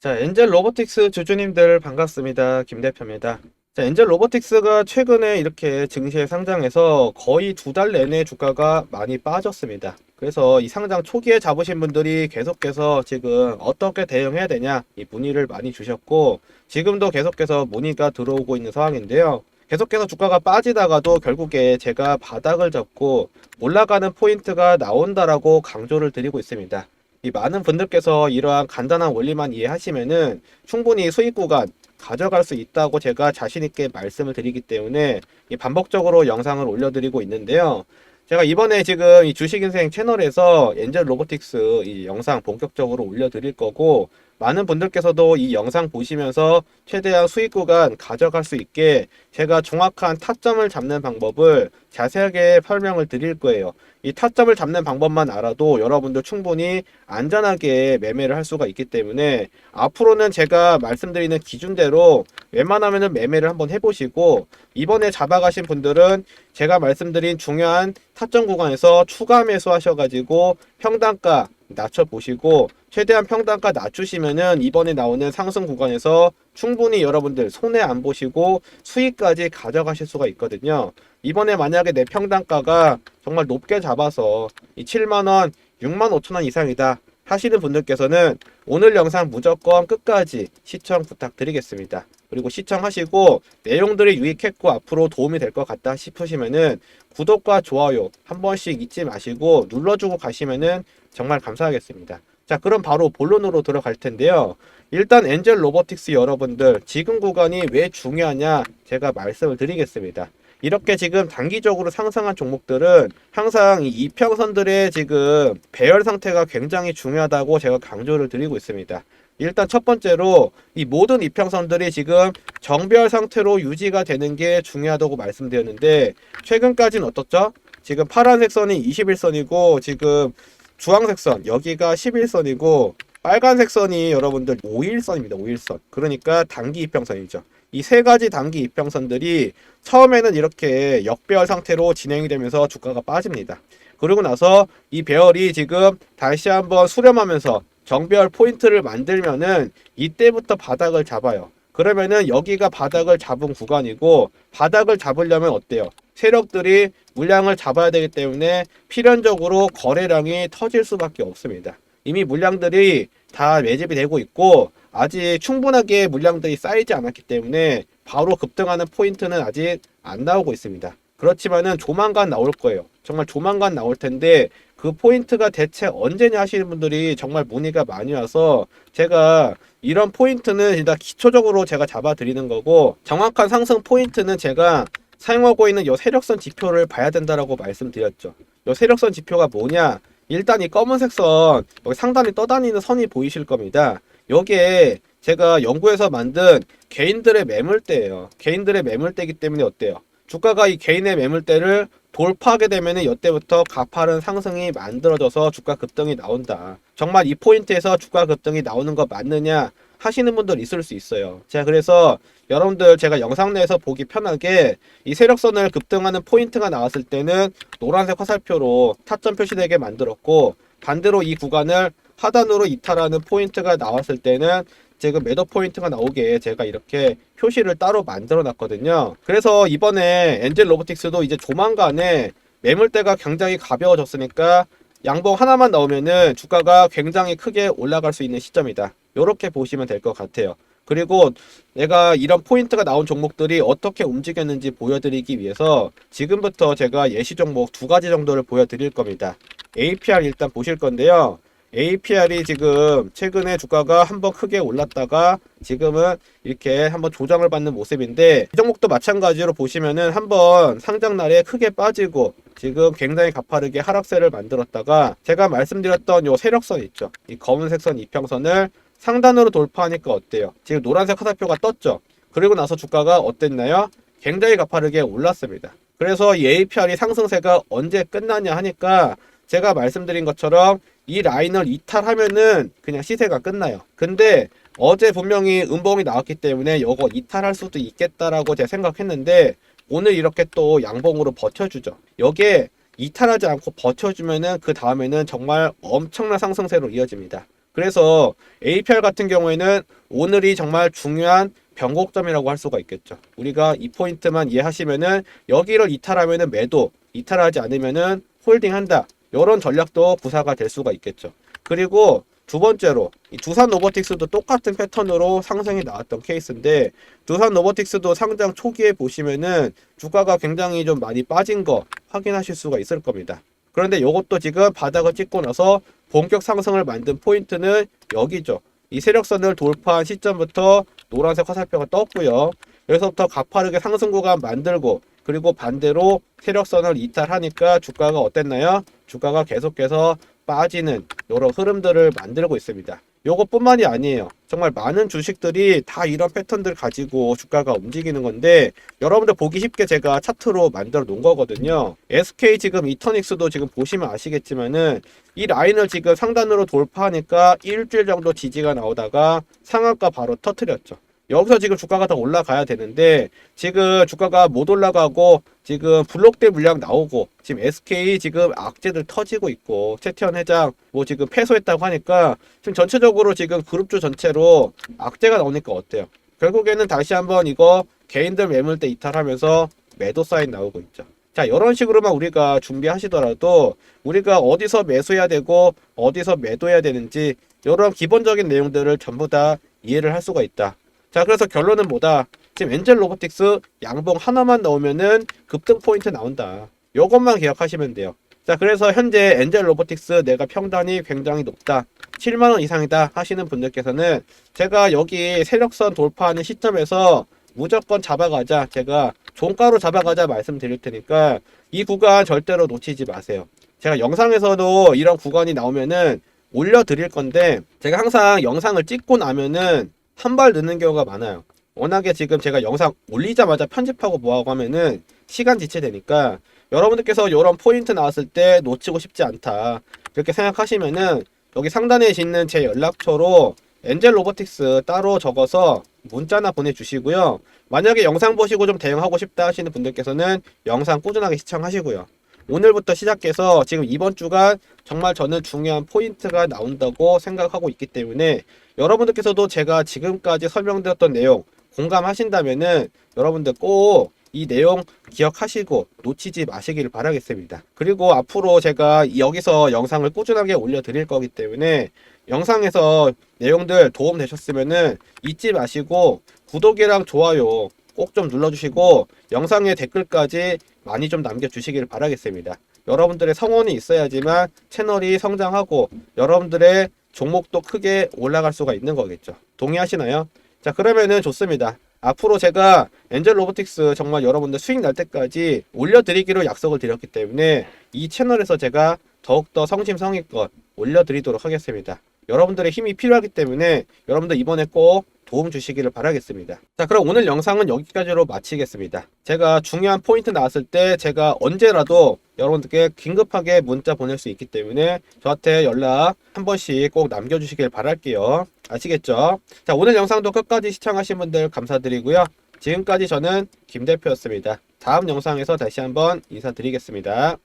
자, 엔젤 로보틱스 주주님들 반갑습니다. 김 대표입니다. 자, 엔젤 로보틱스가 최근에 이렇게 증시에 상장해서 거의 두 달 내내 주가가 많이 빠졌습니다. 그래서 이 상장 초기에 잡으신 분들이 계속해서 지금 어떻게 대응해야 되냐 이 문의를 많이 주셨고 지금도 계속해서 문의가 들어오고 있는 상황인데요. 계속해서 주가가 빠지다가도 결국에 제가 바닥을 잡고 올라가는 포인트가 나온다라고 강조를 드리고 있습니다. 이 많은 분들께서 이러한 간단한 원리만 이해하시면은 충분히 수익 구간 가져갈 수 있다고 제가 자신 있게 말씀을 드리기 때문에 이 반복적으로 영상을 올려드리고 있는데요. 제가 이번에 지금 이 주식인생 채널에서 엔젤 로보틱스 이 영상 본격적으로 올려드릴 거고 많은 분들께서도 이 영상 보시면서 최대한 수익 구간 가져갈 수 있게 제가 정확한 타점을 잡는 방법을 자세하게 설명을 드릴 거예요. 이 타점을 잡는 방법만 알아도 여러분들 충분히 안전하게 매매를 할 수가 있기 때문에 앞으로는 제가 말씀드리는 기준대로 웬만하면은 매매를 한번 해보시고 이번에 잡아가신 분들은 제가 말씀드린 중요한 타점 구간에서 추가 매수하셔가지고 평단가 낮춰보시고 최대한 평단가 낮추시면은 이번에 나오는 상승 구간에서 충분히 여러분들 손해 안 보시고 수익까지 가져가실 수가 있거든요. 이번에 만약에 내 평단가가 정말 높게 잡아서 이 7만원, 6만 5천원 이상이다 하시는 분들께서는 오늘 영상 무조건 끝까지 시청 부탁드리겠습니다. 그리고 시청하시고 내용들이 유익했고 앞으로 도움이 될 것 같다 싶으시면은 구독과 좋아요 한 번씩 잊지 마시고 눌러주고 가시면은 정말 감사하겠습니다. 자, 그럼 바로 본론으로 들어갈 텐데요. 일단 엔젤 로보틱스 여러분들 지금 구간이 왜 중요하냐 제가 말씀을 드리겠습니다. 이렇게 지금 단기적으로 상승한 종목들은 항상 이 이평선들의 지금 배열 상태가 굉장히 중요하다고 제가 강조를 드리고 있습니다. 일단 첫 번째로 이 모든 이평선들이 지금 정배열 상태로 유지가 되는 게 중요하다고 말씀드렸는데 최근까지는 어떻죠? 지금 파란색 선이 21선이고 지금 주황색 선 여기가 11선이고 빨간색 선이 여러분들 5일선입니다. 5일선. 그러니까 단기 이평선이죠. 이 세 가지 단기 이평선들이 처음에는 이렇게 역배열 상태로 진행이 되면서 주가가 빠집니다. 그리고 나서 이 배열이 지금 다시 한번 수렴하면서 정배열 포인트를 만들면은 이때부터 바닥을 잡아요. 그러면은 여기가 바닥을 잡은 구간이고 바닥을 잡으려면 어때요? 세력들이 물량을 잡아야 되기 때문에 필연적으로 거래량이 터질 수밖에 없습니다. 이미 물량들이 다 매집이 되고 있고 아직 충분하게 물량들이 쌓이지 않았기 때문에 바로 급등하는 포인트는 아직 안 나오고 있습니다. 그렇지만은 조만간 나올 거예요. 정말 조만간 나올 텐데 그 포인트가 대체 언제냐 하시는 분들이 정말 문의가 많이 와서 제가 이런 포인트는 일단 기초적으로 제가 잡아 드리는 거고 정확한 상승 포인트는 제가 사용하고 있는 요 세력선 지표를 봐야 된다라고 말씀드렸죠. 요 세력선 지표가 뭐냐? 일단 이 검은색 선 여기 상단에 떠다니는 선이 보이실 겁니다. 요게 제가 연구해서 만든 개인들의 매물대예요. 개인들의 매물대이기 때문에 어때요? 주가가 이 개인의 매물대를 돌파하게 되면은 이때부터 가파른 상승이 만들어져서 주가 급등이 나온다. 정말 이 포인트에서 주가 급등이 나오는 거 맞느냐 하시는 분들 있을 수 있어요. 제가 그래서 여러분들 제가 영상 내에서 보기 편하게 이 세력선을 급등하는 포인트가 나왔을 때는 노란색 화살표로 타점 표시되게 만들었고 반대로 이 구간을 하단으로 이탈하는 포인트가 나왔을 때는 지금 매도 포인트가 나오게 제가 이렇게 표시를 따로 만들어 놨거든요. 그래서 이번에 엔젤 로보틱스도 이제 조만간에 매물대가 굉장히 가벼워졌으니까 양봉 하나만 나오면은 주가가 굉장히 크게 올라갈 수 있는 시점이다. 이렇게 보시면 될 것 같아요. 그리고 내가 이런 포인트가 나온 종목들이 어떻게 움직였는지 보여드리기 위해서 지금부터 제가 예시 종목 두 가지 정도를 보여드릴 겁니다. APR 일단 보실 건데요. APR이 지금 최근에 주가가 한번 크게 올랐다가 지금은 이렇게 한번 조정을 받는 모습인데 이 종목도 마찬가지로 보시면은 한번 상장 날에 크게 빠지고 지금 굉장히 가파르게 하락세를 만들었다가 제가 말씀드렸던 요 세력선 있죠. 이 검은색 선 이평선을 상단으로 돌파하니까 어때요? 지금 노란색 화살표가 떴죠. 그리고 나서 주가가 어땠나요? 굉장히 가파르게 올랐습니다. 그래서 이 APR이 상승세가 언제 끝나냐 하니까 제가 말씀드린 것처럼 이 라인을 이탈하면은 그냥 시세가 끝나요. 근데 어제 분명히 음봉이 나왔기 때문에 이거 이탈할 수도 있겠다라고 제가 생각했는데 오늘 이렇게 또 양봉으로 버텨주죠. 여기에 이탈하지 않고 버텨주면은 그 다음에는 정말 엄청난 상승세로 이어집니다. 그래서 APR 같은 경우에는 오늘이 정말 중요한 변곡점이라고 할 수가 있겠죠. 우리가 이 포인트만 이해하시면은 여기를 이탈하면은 매도, 이탈하지 않으면은 홀딩한다. 이런 전략도 구사가 될 수가 있겠죠. 그리고 두 번째로 이 두산 로보틱스도 똑같은 패턴으로 상승이 나왔던 케이스인데 두산 로보틱스도 상장 초기에 보시면은 주가가 굉장히 좀 많이 빠진 거 확인하실 수가 있을 겁니다. 그런데 이것도 지금 바닥을 찍고 나서 본격 상승을 만든 포인트는 여기죠. 이 세력선을 돌파한 시점부터 노란색 화살표가 떴고요. 여기서부터 가파르게 상승 구간 만들고 그리고 반대로 세력선을 이탈하니까 주가가 어땠나요? 주가가 계속해서 빠지는 이런 흐름들을 만들고 있습니다. 요것뿐만이 아니에요. 정말 많은 주식들이 다 이런 패턴들 가지고 주가가 움직이는 건데 여러분들 보기 쉽게 제가 차트로 만들어 놓은 거거든요. SK 지금 이터닉스도 지금 보시면 아시겠지만은 이 라인을 지금 상단으로 돌파하니까 일주일 정도 지지가 나오다가 상한가 바로 터트렸죠. 여기서 지금 주가가 더 올라가야 되는데 지금 주가가 못 올라가고 지금 블록대 물량 나오고 지금 SK 지금 악재들 터지고 있고 최태원 회장 뭐 지금 패소했다고 하니까 지금 전체적으로 지금 그룹주 전체로 악재가 나오니까 어때요? 결국에는 다시 한번 이거 개인들 매물대 이탈하면서 매도 사인 나오고 있죠. 자, 이런 식으로만 우리가 준비하시더라도 우리가 어디서 매수해야 되고 어디서 매도해야 되는지 이런 기본적인 내용들을 전부 다 이해를 할 수가 있다. 자, 그래서 결론은 뭐다? 지금 엔젤 로보틱스 양봉 하나만 넣으면은 급등 포인트 나온다. 요것만 기억하시면 돼요. 자, 그래서 현재 엔젤 로보틱스 내가 평단이 굉장히 높다. 7만원 이상이다 하시는 분들께서는 제가 여기 세력선 돌파하는 시점에서 무조건 잡아가자. 제가 종가로 잡아가자 말씀드릴 테니까 이 구간 절대로 놓치지 마세요. 제가 영상에서도 이런 구간이 나오면은 올려드릴 건데 제가 항상 영상을 찍고 나면은 한 발 늦는 경우가 많아요. 워낙에 지금 제가 영상 올리자마자 편집하고 뭐하고 하면은 시간 지체되니까 여러분들께서 이런 포인트 나왔을 때 놓치고 싶지 않다. 이렇게 생각하시면은 여기 상단에 있는 제 연락처로 엔젤 로보틱스 따로 적어서 문자나 보내주시고요. 만약에 영상 보시고 좀 대응하고 싶다 하시는 분들께서는 영상 꾸준하게 시청하시고요. 오늘부터 시작해서 지금 이번 주간 정말 저는 중요한 포인트가 나온다고 생각하고 있기 때문에 여러분들께서도 제가 지금까지 설명드렸던 내용 공감하신다면은 여러분들 꼭 이 내용 기억하시고 놓치지 마시기를 바라겠습니다. 그리고 앞으로 제가 여기서 영상을 꾸준하게 올려드릴 거기 때문에 영상에서 내용들 도움 되셨으면은 잊지 마시고 구독이랑 좋아요 꼭 좀 눌러주시고 영상에 댓글까지 많이 좀 남겨주시기를 바라겠습니다. 여러분들의 성원이 있어야지만 채널이 성장하고 여러분들의 종목도 크게 올라갈 수가 있는 거겠죠. 동의하시나요? 자, 그러면은 좋습니다. 앞으로 제가 엔젤 로보틱스 정말 여러분들 수익 날 때까지 올려드리기로 약속을 드렸기 때문에 이 채널에서 제가 더욱더 성심성의껏 올려드리도록 하겠습니다. 여러분들의 힘이 필요하기 때문에 여러분들 이번에 꼭 도움 주시기를 바라겠습니다. 자, 그럼 오늘 영상은 여기까지로 마치겠습니다. 제가 중요한 포인트 나왔을 때 제가 언제라도 여러분들께 긴급하게 문자 보낼 수 있기 때문에 저한테 연락 한 번씩 꼭 남겨주시길 바랄게요. 아시겠죠? 자, 오늘 영상도 끝까지 시청하신 분들 감사드리고요. 지금까지 저는 김 대표였습니다. 다음 영상에서 다시 한번 인사드리겠습니다.